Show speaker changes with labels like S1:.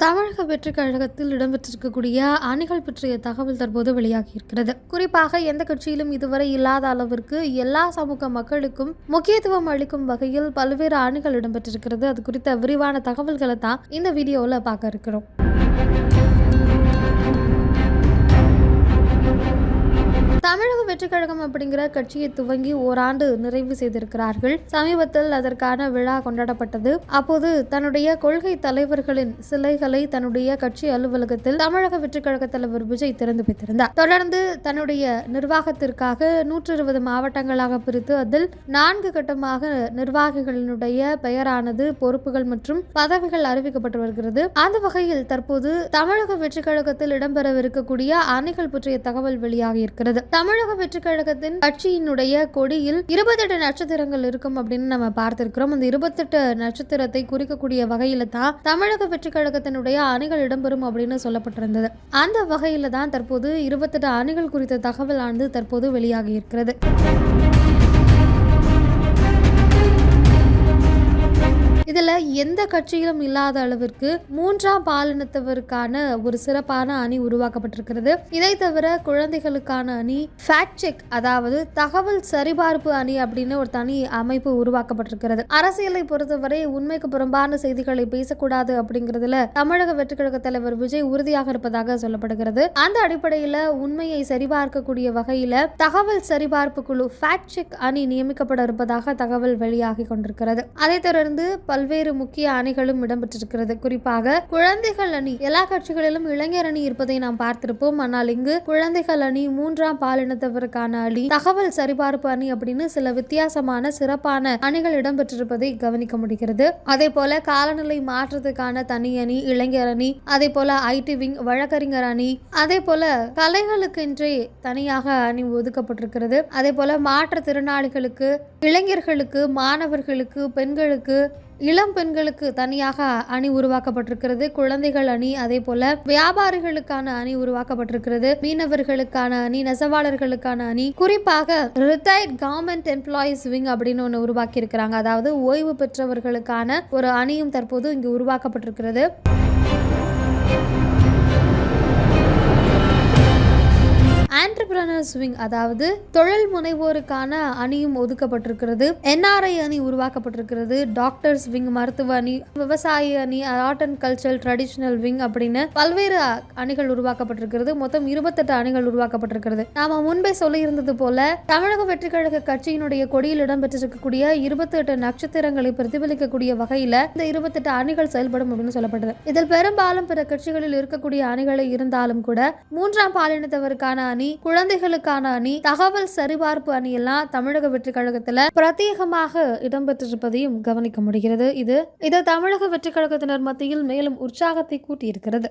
S1: தமிழக வெற்றி கழகத்தில் இடம்பெற்றிருக்கக்கூடிய அணிகள் பற்றிய தகவல் தற்போது வெளியாகி இருக்கிறது குறிப்பாக எந்த கட்சியிலும் இதுவரை இல்லாத அளவிற்கு எல்லா சமூக மக்களுக்கும் முக்கியத்துவம் அளிக்கும் வகையில் பல்வேறு அணிகள் இடம்பெற்றிருக்கிறது. அது குறித்த விரிவான தகவல்களை தான் இந்த வீடியோவில் பார்க்க இருக்கிறோம். தமிழக கழகம் அப்படிங்கிற கட்சியை துவங்கி ஓராண்டு நிறைவு செய்திருக்கிறார்கள். சமீபத்தில் அதற்கான விழா கொண்டாடப்பட்டது. அப்போது தன்னுடைய கொள்கை தலைவர்களின் சிலைகளை தன்னுடைய கட்சி அலுவலகத்தில் தமிழக வெற்றிக் கழக தலைவர் விஜய் திறந்து வைத்திருந்தார். தொடர்ந்து தன்னுடைய நிர்வாகத்திற்காக நூற்றி இருபது மாவட்டங்களாக பிரித்து அதில் நான்கு கட்டமாக நிர்வாகிகளினுடைய பெயரானது பொறுப்புகள் மற்றும் பதவிகள் அறிவிக்கப்பட்டு வருகிறது. அந்த வகையில் தற்போது தமிழக வெற்றிக் கழகத்தில் இடம்பெறவிருக்கக்கூடிய அணிகள் பற்றிய தகவல் வெளியாகி இருக்கிறது. தமிழக வெற்றி கழகத்தின் கட்சியினுடைய கொடியில் இருபத்தெட்டு நட்சத்திரங்கள் இருக்கும் அப்படின்னு நம்ம பார்த்திருக்கிறோம். அந்த இருபத்தெட்டு நட்சத்திரத்தை குறிக்கக்கூடிய வகையில தான் தமிழக வெற்றி கழகத்தினுடைய அணிகள் இடம்பெறும் அப்படின்னு சொல்லப்பட்டிருந்தது. அந்த வகையில தான் தற்போது இருபத்தெட்டு அணிகள் குறித்த தகவலானது தற்போது வெளியாகி இருக்கிறது. எந்த கட்சியிலும் இல்லாத அளவிற்கு மூன்றாம் பாலினத்தவருக்கான ஒரு சிறப்பான அணி உருவாக்கப்பட்டிருக்கிறது. இதை தவிர குழந்தைகளுக்கான அணி ஃபேக்ட் செக் அதாவது தகவல் சரிபார்ப்பு அணி அப்படின்னு ஒரு தனி அமைப்பு உருவாக்கப்பட்டிருக்கிறது. அரசியலை பொறுத்தவரை உண்மைக்கு புறம்பான செய்திகளை பேசக்கூடாது அப்படிங்கிறதுல தமிழக வெற்றிக்கழக தலைவர் விஜய் உறுதியாக இருப்பதாக சொல்லப்படுகிறது. அந்த அடிப்படையில உண்மையை சரிபார்க்கக்கூடிய வகையில தகவல் சரிபார்ப்பு குழு ஃபேக்ட் செக் அணி நியமிக்கப்பட இருப்பதாக தகவல் வெளியாகி கொண்டிருக்கிறது. அதைத் தொடர்ந்து பல்வேறு முக்கிய அணிகளும் இடம்பெற்றிருக்கிறது. குறிப்பாக குழந்தைகள் அணி. எல்லா கட்சிகளிலும் இளைஞர் அணி இருப்பதை நாம் பார்த்திருப்போம். ஆனால் இங்கு குழந்தைகள் அணி மூன்றாம் பாலினத்தவருக்கான அணி தகவல் சரிபார்ப்பு அணி அப்படின்னு சில வித்தியாசமான சிறப்பான அணிகள் இடம்பெற்றிருப்பதை கவனிக்க முடிகிறது. அதே போல காலநிலை மாற்றத்துக்கான தனி அணி இளைஞர் அணி அதே போல ஐடி விங் வழக்கறிஞர் அணி அதே போல கலைகளுக்கென்றே தனியாக அணி ஒதுக்கப்பட்டிருக்கிறது. அதே போல மாற்றுத்திறனாளிகளுக்கு இளைஞர்களுக்கு மாணவர்களுக்கு பெண்களுக்கு இளம் பெண்களுக்கு தனியாக அணி உருவாக்கப்பட்டிருக்கிறது குழந்தைகள் அணி அதே போல வியாபாரிகளுக்கான அணி உருவாக்கப்பட்டிருக்கிறது மீனவர்களுக்கான அணி நெசவாளர்களுக்கான அணி. குறிப்பாக ரிட்டையர்ட் கவர்மெண்ட் எம்ப்ளாயிஸ் விங் அப்படின்னு ஒன்று உருவாக்கி இருக்கிறாங்க அதாவது ஓய்வு பெற்றவர்களுக்கான ஒரு அணியும் தற்போது இங்கு உருவாக்கப்பட்டிருக்கிறது. ஆண்டர்பிரனர்ஸ் விங் அதாவது தொழில் முனைவோருக்கான அணியும் ஒதுக்கப்பட்டிருக்கிறது. என்ஆர்ஐ அணி உருவாக்கப்பட்டிருக்கிறது. டாக்டர்ஸ் விங் மருத்துவ அணி விவசாய அணி art and cultural traditional wing அப்படின்னு பல்வேறு அணிகள் உருவாக்கப்பட்டிருக்கிறது. மொத்தம் இருபத்தெட்டு அணிகள் உருவாக்கப்பட்டிருக்கிறது. நாம முன்பே சொல்லியிருந்தது போல தமிழக வெற்றி கழக கட்சியினுடைய கொடியில் இடம்பெற்றிருக்கக்கூடிய இருபத்தெட்டு நட்சத்திரங்களை பிரதிபலிக்கக்கூடிய வகையில இந்த இருபத்தெட்டு அணிகள் செயல்படும் அப்படின்னு சொல்லப்பட்டது. இதில் பெரும்பாலும் பிற கட்சிகளில் இருக்கக்கூடிய அணிகளை இருந்தாலும் கூட மூன்றாம் பாலினத்தவருக்கான அணி குழந்தைகள் குழந்தைகளுக்கான அணி தகவல் சரிபார்ப்பு அணி எல்லாம் தமிழக வெற்றி கழகத்துல பிரத்யேகமாக இடம்பெற்றிருப்பதையும் கவனிக்க முடிகிறது. இது இது தமிழக வெற்றி கழகத்தினர் மத்தியில் மேலும் உற்சாகத்தை கூட்டியிருக்கிறது.